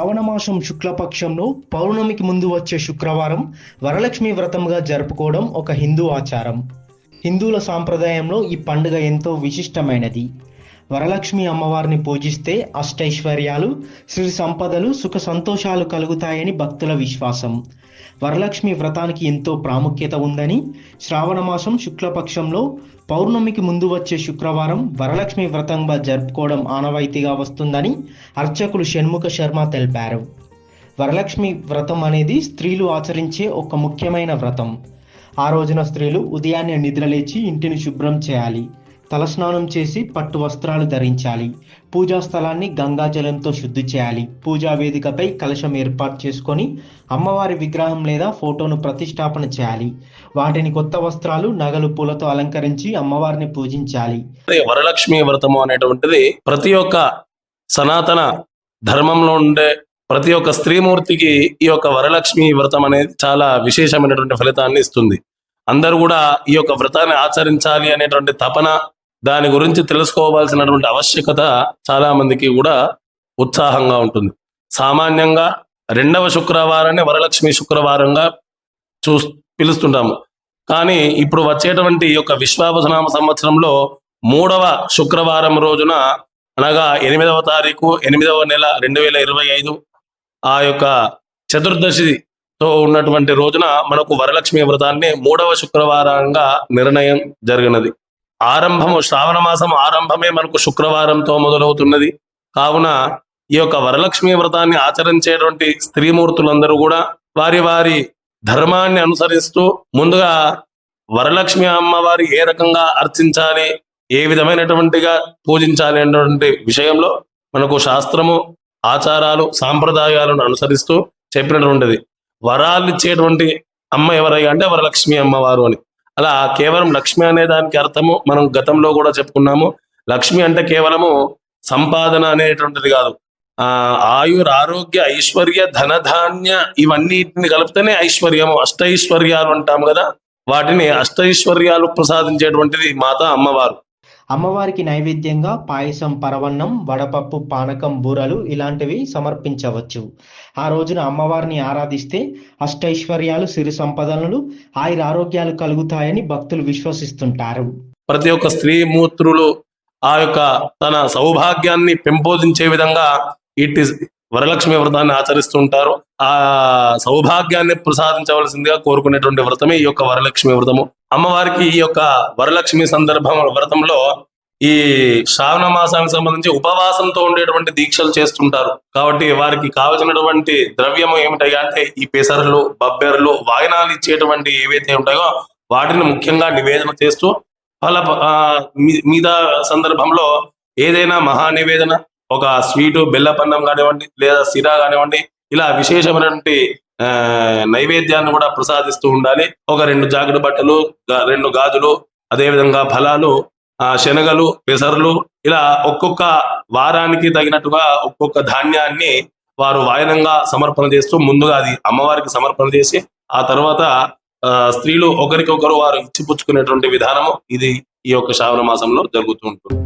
శ్రావణమాసం శుక్లపక్షంలో పౌర్ణమికి ముందు వచ్చే శుక్రవారం వరలక్ష్మి వ్రతంగా జరుపుకోవడం ఒక హిందూ ఆచారం. హిందువుల సాంప్రదాయంలో ఈ పండుగ ఎంతో విశిష్టమైనది. వరలక్ష్మి అమ్మవారిని పూజిస్తే అష్టైశ్వర్యాలు శ్రీ సంపదలు సుఖ సంతోషాలు కలుగుతాయని భక్తుల విశ్వాసం. వరలక్ష్మి వ్రతానికి ఎంతో ప్రాముఖ్యత ఉందని శ్రావణమాసం శుక్లపక్షంలో పౌర్ణమికి ముందు వచ్చే శుక్రవారం వరలక్ష్మి వ్రతంగా జరుపుకోవడం ఆనవాయితీగా వస్తుందని అర్చకులు షణ్ముఖ శర్మ తెలిపారు. వరలక్ష్మి వ్రతం అనేది స్త్రీలు ఆచరించే ఒక ముఖ్యమైన వ్రతం. ఆ రోజున స్త్రీలు ఉదయాన్నే నిద్రలేచి ఇంటిని శుభ్రం చేయాలి. తలస్నానం చేసి పట్టు వస్త్రాలు ధరించాలి. పూజా స్థలాన్ని గంగాజలంతో శుద్ధి చేయాలి. పూజా వేదికపై కలశం ఏర్పాటు చేసుకొని అమ్మవారి విగ్రహం లేదా ఫోటోను ప్రతిష్టాపన చేయాలి. వాటిని కొత్త వస్త్రాలు నగలు పూలతో అలంకరించి అమ్మవారిని పూజించాలి. అదే వరలక్ష్మి వ్రతము అనేటువంటిది ప్రతి ఒక్క సనాతన ధర్మంలో ఉండే ప్రతి ఒక్క స్త్రీమూర్తికి ఈ యొక్క వరలక్ష్మి వ్రతం అనేది చాలా విశేషమైనటువంటి ఫలితాన్ని ఇస్తుంది. అందరూ కూడా ఈ యొక్క వ్రతాన్ని ఆచరించాలి అనేటువంటి తపన దాని గురించి తెలుసుకోవాల్సినటువంటి ఆవశ్యకత చాలా మందికి కూడా ఉత్సాహంగా ఉంటుంది. సామాన్యంగా రెండవ శుక్రవారాన్ని వరలక్ష్మి శుక్రవారంగా చూ పిలుస్తుంటాము. కానీ ఇప్పుడు వచ్చేటువంటి ఈ యొక్క విశ్వావసనామ సంవత్సరంలో మూడవ శుక్రవారం రోజున అనగా ఎనిమిదవ తారీఖు ఎనిమిదవ నెల రెండు వేల ఇరవై ఐదు ఆ యొక్క చతుర్దశితో ఉన్నటువంటి రోజున మనకు వరలక్ష్మి వ్రతాన్ని మూడవ శుక్రవారంగా నిర్ణయం జరిగినది. ఆరంభము శ్రావణ మాసం ఆరంభమే మనకు శుక్రవారంతో మొదలవుతున్నది. కావున ఈ యొక్క వరలక్ష్మి వ్రతాన్ని ఆచరించేటువంటి స్త్రీమూర్తులందరూ కూడా వారి వారి ధర్మాన్ని అనుసరిస్తూ ముందుగా వరలక్ష్మి అమ్మవారి ఏ రకంగా అర్చించాలి ఏ విధమైనటువంటిగా పూజించాలి అనేటువంటి విషయంలో మనకు శాస్త్రము ఆచారాలు సాంప్రదాయాలను అనుసరిస్తూ చెప్పినటువంటిది. వరాలు ఇచ్చేటువంటి అమ్మ ఎవరై అంటే వరలక్ష్మి అమ్మవారు అని. అలా కేవలం లక్ష్మి అనే దానికి అర్థము మనం గతంలో కూడా చెప్పుకున్నాము. లక్ష్మి అంటే కేవలము సంపాదన అనేటువంటిది కాదు. ఆ ఆయుర్ ఆరోగ్య ఐశ్వర్య ధనధాన్య ఇవన్నిటిని కలిపితేనే ఐశ్వర్యము. అష్టైశ్వర్యాలు అంటాము కదా వాటిని అష్టైశ్వర్యాలు ప్రసాదించేటువంటిది మాత అమ్మవారు. అమ్మవారికి నైవేద్యంగా పాయసం పరవన్నం వడపప్పు పానకం బూరలు ఇలాంటివి సమర్పించవచ్చు. ఆ రోజున అమ్మవారిని ఆరాధిస్తే అష్టైశ్వర్యాలు సిరి సంపదనలు ఆయుర ఆరోగ్యాలు కలుగుతాయని భక్తులు విశ్వసిస్తుంటారు. ప్రతి ఒక్క స్త్రీ మూత్రులు ఆ యొక్క తన సౌభాగ్యాన్ని పెంపొందించే విధంగా ఇట్టి వరలక్ష్మి వ్రతాన్ని ఆచరిస్తుంటారు ఆ సౌభాగ్యాన్ని ప్రసాదించవలసిందిగా కోరుకునేటువంటి వ్రతమే ఈ యొక్క వరలక్ష్మి వ్రతము. అమ్మవారికి ఈ యొక్క వరలక్ష్మి సందర్భం వ్రతంలో ఈ శ్రావణ మాసానికి సంబంధించి ఉపవాసంతో ఉండేటువంటి దీక్షలు చేస్తుంటారు. కాబట్టి వారికి కావలసినటువంటి ద్రవ్యము ఏమిటయ్యా అంటే ఈ పెసరలు బబ్బెరలు వాయనాలు ఇచ్చేటువంటి ఏవైతే ఉంటాయో వాటిని ముఖ్యంగా నివేదన చేస్తూ వాళ్ళ మీ- మీద సందర్భంలో ఏదైనా మహా నివేదన ఒక స్వీటు బెల్లపన్నం కానివ్వండి లేదా సిరా కానివ్వండి ఇలా విశేషమైనటువంటి ఆ, నైవేద్యాన్ని కూడా ప్రసాదిస్తూ ఉండాలి. ఒక రెండు జాకెట్ బట్టలు రెండు గాజులు అదే విధంగా ఫలాలు ఆ శనగలు పెసర్లు ఇలా ఒక్కొక్క వారానికి తగినట్టుగా ఒక్కొక్క ధాన్యాన్ని వారు వాయనంగా సమర్పణ చేస్తూ ముందుగా అది అమ్మవారికి సమర్పణ చేసి ఆ తర్వాత ఆ, స్త్రీలు ఒకరికొకరు వారు ఇచ్చిపుచ్చుకునేటువంటి విధానము ఇది ఈ యొక్క శ్రావణ మాసంలో జరుగుతూ ఉంటుంది.